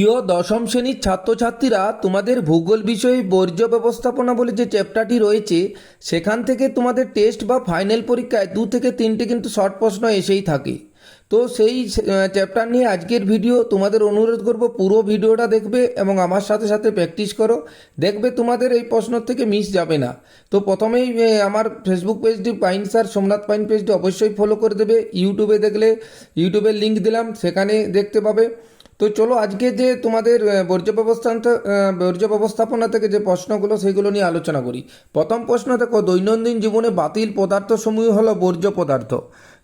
প্রিয় দশম শ্রেণির ছাত্রছাত্রীরা, তোমাদের ভূগোল বিষয়ে বর্জ্য ব্যবস্থাপনা বলে যে চ্যাপ্টারটি রয়েছে, সেখান থেকে তোমাদের টেস্ট বা ফাইনাল পরীক্ষায় দু থেকে তিনটে কিন্তু শর্ট প্রশ্ন এসেই থাকে। তো সেই চ্যাপ্টার নিয়ে আজকের ভিডিও, তোমাদের অনুরোধ করব পুরো ভিডিওটা দেখবে এবং আমার সাথে সাথে প্র্যাকটিস করো। দেখবে তোমাদের এই প্রশ্ন থেকে মিস যাবে না। তো প্রথমেই আমার ফেসবুক পেজটি পাইন স্যার, সোমনাথ পাইন পেজটি অবশ্যই ফলো করে দেবে। ইউটিউবে দেখলে, ইউটিউবের লিঙ্ক দিলাম, সেখানে দেখতে পাবে। তো চলো আজকে যে তোমাদের বর্জ্য ব্যবস্থান বর্জ্য ব্যবস্থাপনা থেকে যে প্রশ্নগুলো সেগুলো নিয়ে আলোচনা করি। প্রথম প্রশ্ন দেখো, দৈনন্দিন জীবনে বাতিল পদার্থসমূহ হলো বর্জ্য পদার্থ।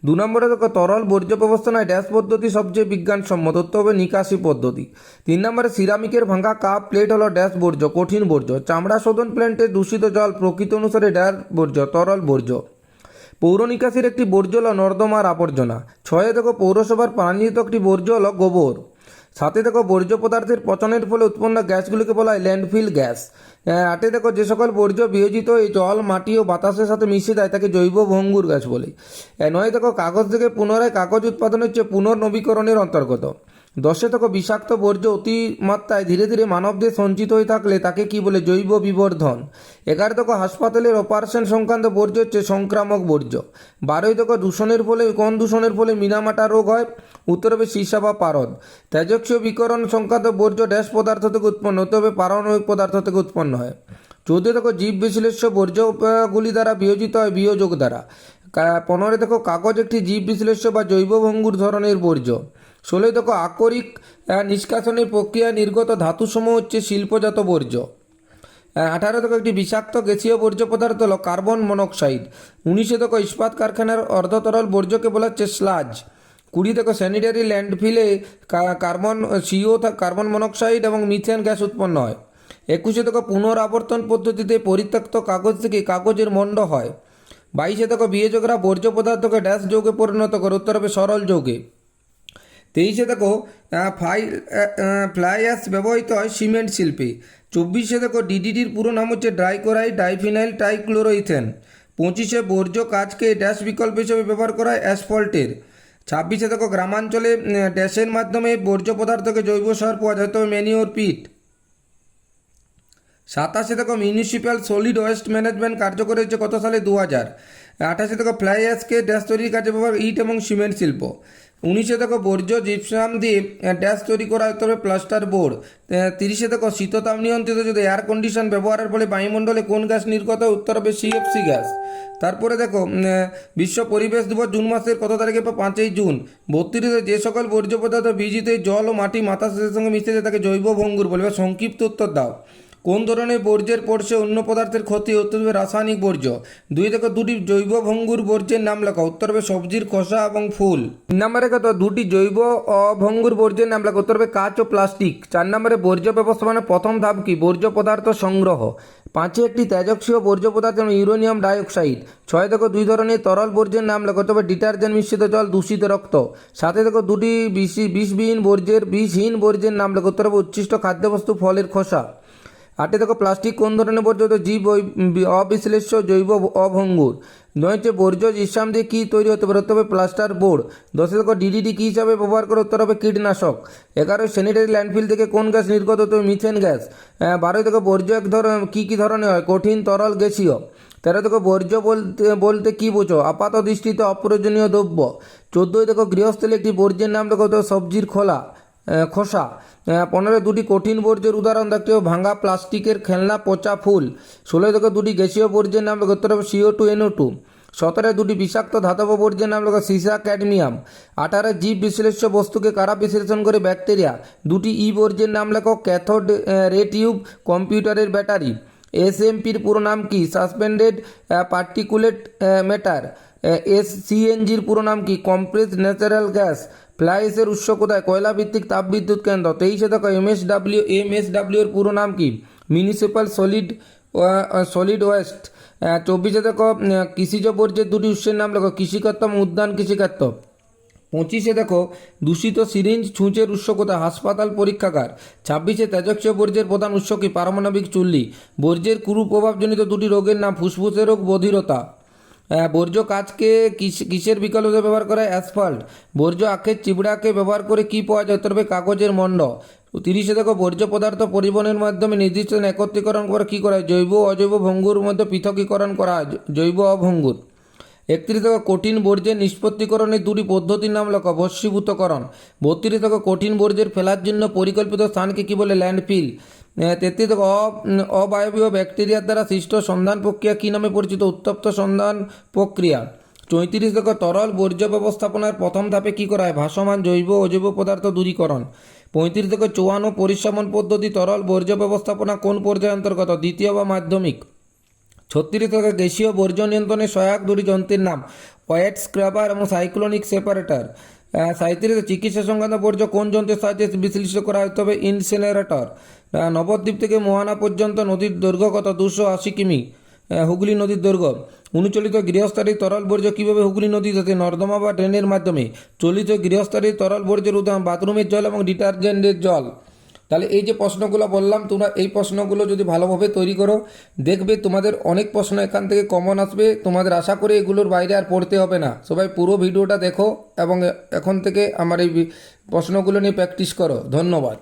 দু নম্বরে দেখো, তরল বর্জ্য ব্যবস্থানায় ড্যাশ পদ্ধতি সবচেয়ে বিজ্ঞানসম্মত হবে নিকাশি পদ্ধতি। তিন নম্বরে, সিরামিকের ভাঙা কাপ প্লেট হলো ড্যাশ বর্জ্য, কঠিন বর্জ্য। চামড়া শোধন প্ল্যান্টে দূষিত জল প্রকৃত অনুসারে ড্যাশ বর্জ্য, তরল বর্জ্য। পৌর নিকাশির একটি বর্জ্য হলো নর্দমার আবর্জনা। ছয়ে দেখো, পৌরসভার প্রাণীত একটি বর্জ্য হলো গোবর। সাথে দেখো বর্জ্য পদার্থের পচনের ফলে উৎপন্ন গ্যাসগুলিকে বলা হয় ল্যান্ডফিল গ্যাস। আটে দেখো যে সকল বর্জ্য বিয়োজিত এই জল, মাটি ও বাতাসের সাথে মিশে যায়, তাকে জৈব ভঙ্গুর গ্যাস বলে। নয় দেখো, কাগজ থেকে পুনরায় কাগজ উৎপাদন হচ্ছে পুনর্নবীকরণের অন্তর্গত। দশে বিষাক্ত বর্জ্য অতিমাত্রায় ধীরে ধীরে মানবদেহ সঞ্চিত হয়ে থাকলে তাকে কি বলে জৈব বিবর্ধন? এগারো দেখো হাসপাতালের অপারেশন সংক্রান্ত বর্জ্য হচ্ছে সংক্রামক বর্জ্য। বারোই দেখো দূষণের ফলে কোন দূষণের ফলে মিনামাটা রোগ হয়, উত্তর হবে সীসা বা পারদ। তেজস্ক্রিয় বিকরণ সংক্রান্ত বর্জ্য ড্যাশ পদার্থ থেকে উৎপন্ন হতে হবে পারমাণবিক পদার্থ থেকে উৎপন্ন হয়। চৌদ্দ দেখো জীব বিশ্লেষ্য বর্জ্যগুলি দ্বারা বিয়োজিত হয় বিয়োজক দ্বারা। পনেরো দেখো কাগজ একটি জীব বিশ্লেষ্য বা জৈব ভঙ্গুর ধরনের বর্জ্য। ষোলোই দেখো, আকরিক নিষ্কাশনের প্রক্রিয়া নির্গত ধাতুসমূহ হচ্ছে শিল্পজাত বর্জ্য। আঠারো দেখো, একটি বিষাক্ত গ্যাসীয় বর্জ্য পদার্থ হলো কার্বন মনোক্সাইড। উনিশে দেখো, ইস্পাত কারখানার অর্ধতরল বর্জ্যকে বলা হচ্ছে স্লাজ। কুড়ি দেখো স্যানিটারি ল্যান্ডফিলে কার্বন সিও কার্বন মনোক্সাইড এবং মিথেন গ্যাস উৎপন্ন হয়। একুশে দেখো, পুনরাবর্তন পদ্ধতিতে পরিত্যক্ত কাগজ থেকে কাগজের মণ্ড হয়। বাইশে দেখো, বিয়োজকরা বর্জ্য পদার্থকে ড্যাশ যৌগে পরিণত করে, উত্তর হবে সরল যৌগে। তেইশে দেখো ফ্লাই ফ্লাই অ্যাশ ব্যবহৃত হয় সিমেন্ট শিল্পে। চব্বিশে দেখো ডিডিটির পুরো নাম হচ্ছে ড্রাইকোরাইড ডাইফিনাইল ট্রাইক্লোরোইথেন পঁচিশে বর্জ্য কাজকে ড্যাশ বিকল্প হিসেবে ব্যবহার করা হয় অ্যাসফল্টের ছাব্বিশে দেখো, গ্রামাঞ্চলে ড্যাশের মাধ্যমে বর্জ্য পদার্থকে জৈব সার পাওয়া যায় তবে ম্যানিওর পিট সাতাশে দেখো মিউনিসিপ্যাল সলিড ওয়েস্ট ম্যানেজমেন্ট কার্যকর হয়েছে কত সালে? দু হাজার আঠাশে দেখো ফ্লাই অ্যাশকে ড্যাশ তৈরির কাজে ব্যবহার ইট এবং সিমেন্ট শিল্প। উনিশে দেখো বর্জ্য জিপসাম দিয়ে ড্যাশ তৈরি করা হতে হবে প্লাস্টার বোর্ড তিরিশে দেখো শীততাপ নিয়ন্ত্রিত যদি এয়ার কন্ডিশন ব্যবহারের ফলে বায়ুমণ্ডলে কোন গ্যাস নির্গত? উত্তর হবে সিএফসি গ্যাস। তারপরে দেখো বিশ্ব পরিবেশ দিবস জুন মাসের কত তারিখে বা পাঁচই জুন? বত্রিশে যে সকল বর্জ্য পদার্থ বীজিতে জল ও মাটি বাতাসের সঙ্গে মিশে যায় তাকে জৈব ভঙ্গুর বলে এবার সংক্ষিপ্ত উত্তর দাও। কোন ধরনের বর্জ্যের পড়ছে অন্য পদার্থের ক্ষতি হতে হবে রাসায়নিক বর্জ্য? দুই থেকে দুটি জৈব ভঙ্গুর বর্জ্যের নাম লেখা। উত্তর হবে সবজির খোসা এবং ফুল। তিন নম্বরে কত? দুটি জৈব অভঙ্গুর বর্জ্যের নাম লেখা। উত্তর হবে কাঁচ ও প্লাস্টিক। চার নম্বরে বর্জ্য ব্যবস্থাপনার প্রথম ধাপ কি? বর্জ্য পদার্থ সংগ্রহ। পাঁচে একটি তেজস্ক্রিয় বর্জ্য পদার্থ যেমন ইউরেনিয়াম ডাইঅক্সাইড। ছয় দেখো দুই ধরনের তরল বর্জ্যের নাম লেখা। তবে ডিটারজেন্ট মিশ্রিত জল, দূষিত রক্ত। সাথে দেখো দুটি বিষ বিষবিহীন বর্জ্যের বিষহীন বর্জ্যের নাম লেখা। উত্তর হবে উচ্ছিষ্ট খাদ্যবস্তু, ফলের খোসা। আটে দেখো, প্লাস্টিক কোন ধরনের বর্জ্য? তো জীব অবিশ্লেষ্য জৈব অভঙ্গুর। নয় হচ্ছে বর্জ্য ইসলাম দিয়ে কী তৈরি হতে পারে? হতে হবে প্লাস্টার বোর্ড দশে দেখো ডিডিটি কী হিসাবে ব্যবহার করে? উত্তর হবে কীটনাশক। এগারো স্যানিটারি ল্যান্ডফিল থেকে কোন গ্যাস নির্গত? হবে মিথেন গ্যাস। বারোই দেখো, বর্জ্য এক ধরনের, কী কী ধরনের হয়? কঠিন, তরল, গ্যাসীয়। তেরো দেখো, বর্জ্য বলতে বলতে কী বোঝো? আপাত দৃষ্টিতে অপ্রয়োজনীয় দ্রব্য। চোদ্দোই দেখো, গৃহস্থলে একটি বর্জ্যের নাম দেখো তো সবজির খোলা। খোসা। পনেরো দুটি কঠিন বর্জ্যের উদাহরণ দেখতে হবে। ভাঙা প্লাস্টিকের খেলনা, পচা ফুল। ষোলো থেকে দুটি গ্যাসীয় বর্জ্যের নাম করতে হবে সিও টু এনও টু সতেরো দুটি বিষাক্ত ধাতব বর্জ্যের নাম লেখা, সিসা ক্যাডমিয়াম। আঠারো জীব বিশ্লেষ্য বস্তুকে কারা বিশ্লেষণ করে ব্যাকটেরিয়া। দুটি ই বর্জ্যের নাম লেখো, ক্যাথোড রে টিউব, কম্পিউটারের ব্যাটারি। এসএমপির পুরো নাম কি? Suspended particulate matter. এস সিএনজির পুরো নাম কি? Compress natural gas. ফ্লাইসের উৎস কোথায়? কয়লা ভিত্তিক তাপবিদ্যুৎ কেন্দ্র। তেইশে দেখো এমএসডাব্লিউ এমএসডাব্লিউ এর পুরো নাম কি? Municipal solid solid waste. চব্বিশে দেখো কৃষিজ বর্জ্যের দুটি উৎসের নাম লেখো। কৃষিকত্ব উদ্যান কৃষিকাত্য পঁচিশে দেখো, দূষিত সিরিঞ্জ ছুঁচের উৎস কোথায়? হাসপাতাল পরীক্ষাগার। ছাব্বিশে তেজস্ক্রিয় বর্জ্যের প্রধান উৎস কি? পারমাণবিক চুল্লি। বর্জ্যের কুরুপ্রভাবজনিত দুটি রোগের নাম ফুসফুসের রোগ, বধিরতা। বর্জ্য কাজকে কিস- কিসের বিকল্প হিসেবে ব্যবহার করা হয়? অ্যাসফল্ট। বর্জ্য আখের চিবড়াকে ব্যবহার করে কি পাওয়া যায়? হবে কাগজের মণ্ড। তিরিশে দেখো, বর্জ্য পদার্থ পরিবহনের মাধ্যমে নির্দিষ্ট একত্রীকরণ করে কী করা হয়? জৈব অজৈব ভঙ্গুর মধ্যে পৃথকীকরণ করা হয়। জৈব অভঙ্গুর। একত্রিশ দেখো, কঠিন বর্জ্যের নিষ্পত্তিকরণের দুটি পদ্ধতির নাম লেখো। ভস্মীভূতকরণ। বত্রিশ দেখো, কঠিন বর্জ্যের ফেলার জন্য পরিকল্পিত স্থানকে কী বলে? ল্যান্ডফিল। তেত্রিশ অবায়বীয় ব্যাকটেরিয়ার দ্বারা সৃষ্ট সন্ধান প্রক্রিয়া কী নামে পরিচিত? উত্তপ্ত সন্ধান প্রক্রিয়া। চৌত্রিশ দেখো তরল বর্জ্য ব্যবস্থাপনার প্রথম ধাপে কী করা হয়? ভাসমান জৈব অজৈব পদার্থ দূরীকরণ। পঁয়ত্রিশ দেখো চুয়ান্ন পরিশ্রমণ পদ্ধতি তরল বর্জ্য ব্যবস্থাপনা কোন পর্যায়ের অন্তর্গত? দ্বিতীয় বা মাধ্যমিক। ছত্রিশ থেকে গ্যাসীয় বর্জ্য নিয়ন্ত্রণে সহায়ক দুটি যন্ত্রের নাম। ওয়েট স্ক্রাবার এবং সাইক্লোনিক সেপারেটর। সাঁত্রিশে চিকিৎসা সংক্রান্ত বর্জ্য কোন যন্ত্রের সাহায্যে বিশ্লিষ্ট করা হতে হবে ইনসিনারেটর নবদ্বীপ থেকে মোহানা পর্যন্ত নদীর দৈর্ঘ্য কত? দুশো আশি কিমি। হুগলি নদীর দৈর্ঘ্য। অনুচলিত গৃহস্থালীর তরল বর্জ্য কীভাবে হুগলি নদী থেকে নর্দমা বা ড্রেনের মাধ্যমে চলিত গৃহস্থালীর তরল বর্জ্যের উদাহরণ? বাথরুমের জল এবং ডিটারজেন্টের জল। তাহলে এই যে প্রশ্নগুলো বললাম, তোমরা এই প্রশ্নগুলো যদি ভালোভাবে তৈরি করো, দেখবে তোমাদের অনেক প্রশ্ন এখান থেকে কমন আসবে। তোমাদের আশা করে এগুলোর বাইরে আর পড়তে হবে না। সবাই পুরো ভিডিওটা দেখো এবং এখন থেকে আমার এই প্রশ্নগুলো নিয়ে প্র্যাকটিস করো। ধন্যবাদ।